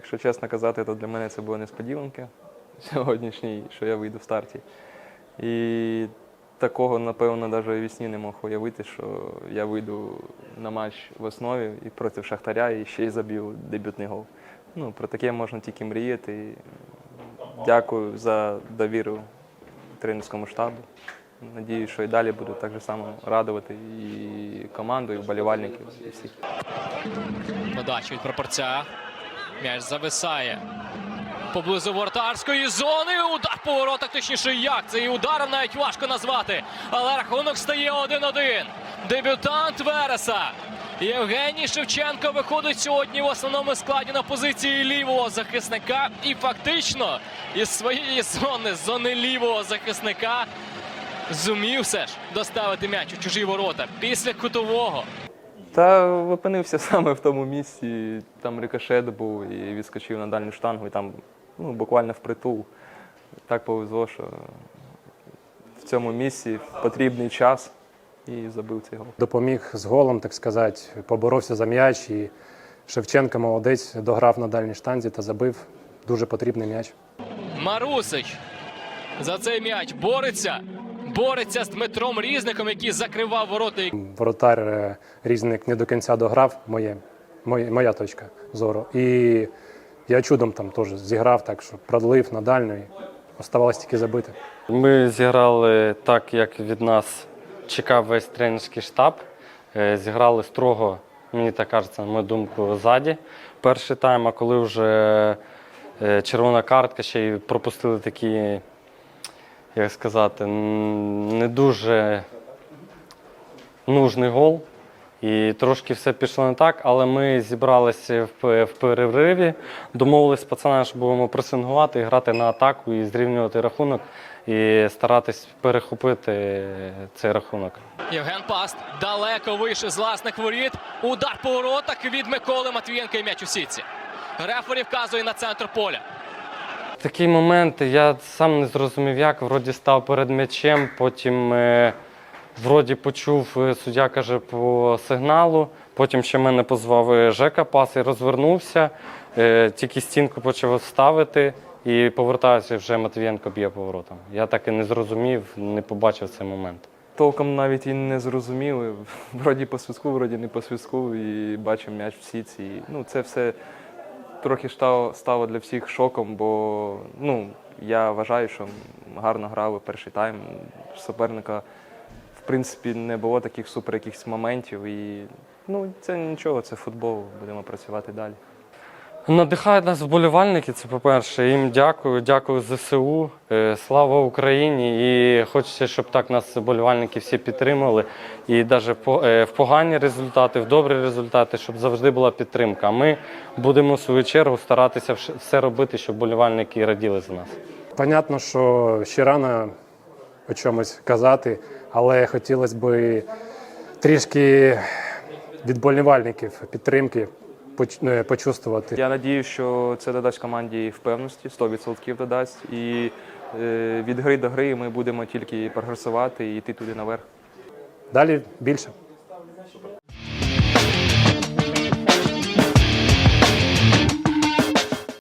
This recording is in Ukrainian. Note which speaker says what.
Speaker 1: чесно казати, то для мене це була несподіванка сьогоднішній, що я вийду в старті. І такого, напевно, навіть і вісні не мог уявити, що я вийду на матч в основі і проти Шахтаря і ще й заб'ю дебютний гол. Ну, про таке можна тільки мріяти. Дякую за довіру тренерському штабу. Надію, що і далі буду так же само радувати і команду, і вболівальників, і
Speaker 2: від прапорця. М'яч зависає. Поблизу воротарської зони. Удар по воротах, точніше як. Це і ударом навіть важко назвати. Але рахунок стає 1-1. Дебютант Вереса. Євгеній Шевченко виходить сьогодні в основному складі на позиції лівого захисника. І фактично із своєї зони, з зони лівого захисника, зумів все ж доставити м'яч у чужі ворота після кутового.
Speaker 1: Та опинився саме в тому місці. Там рикошет був і відскочив на дальню штангу, і там ну, буквально впритул. Так повезло, що в цьому місці потрібний час і забив цей гол.
Speaker 3: допоміг з голом, так сказати, поборовся за м'яч. І Шевченко молодець дограв на дальній штанзі та забив дуже потрібний м'яч.
Speaker 2: Марусич за цей м'яч бореться. Бореться з Дмитром Різником, який закривав ворота.
Speaker 3: Воротар е, різник не до кінця дограв, моє, моє, моя точка зору. І я чудом там теж зіграв, так що продлив на дальню і оставалось тільки забити.
Speaker 4: Ми зіграли так, як від нас чекав весь тренерський штаб. Е, Зіграли строго, мені так кажеться, на мою думку, ззаді. Перший тайм, а коли вже е, червона картка, ще й пропустили такі, як сказати, не дуже нужний гол. І трошки все пішло не так, але ми зібралися в, перериві, домовилися з пацанами, що будемо пресингувати, грати на атаку і зрівнювати рахунок, і старатись перехопити цей рахунок.
Speaker 2: Євген Паст далеко вийшов з власних воріт. Удар по воротах від Миколи Матвієнка і м'яч у сітці. Рефері вказує на центр поля.
Speaker 4: Такий момент я сам не зрозумів, як вроді став перед м'ячем, потім е, вроді почув, е, суддя каже по сигналу. Потім ще мене позвав е, Жека пас і розвернувся, тільки стінку почав ставити і повертаюся, вже Матвієнко б'є поворотом. Я так і не зрозумів, не побачив цей момент.
Speaker 1: Толком навіть і не зрозуміли. Вроді по свистку, вроді не по свистку, і бачив м'яч в сітці. І, Ну, це все трохи стало, стало для всіх шоком, бо ну, я вважаю, що гарно грали перший тайм. Суперника, в принципі, не було таких супер якихось моментів. І ну, це нічого, це футбол, будемо працювати далі.
Speaker 4: Надихають нас вболівальники, це по-перше. Їм дякую, дякую ЗСУ. Е, Слава Україні! І хочеться, щоб так нас вболівальники всі підтримували. І навіть в погані результати, в добрі результати, щоб завжди була підтримка. Ми будемо в свою чергу старатися все робити, щоб вболівальники раділи за нас.
Speaker 3: Понятно, що ще рано о чомусь казати, але хотілося б трішки від болівальників підтримки е, почувствувати.
Speaker 1: Я надію, що це додасть команді впевненості, 100% додасть. І е, від гри до гри ми будемо тільки прогресувати і йти туди наверх.
Speaker 3: Далі більше.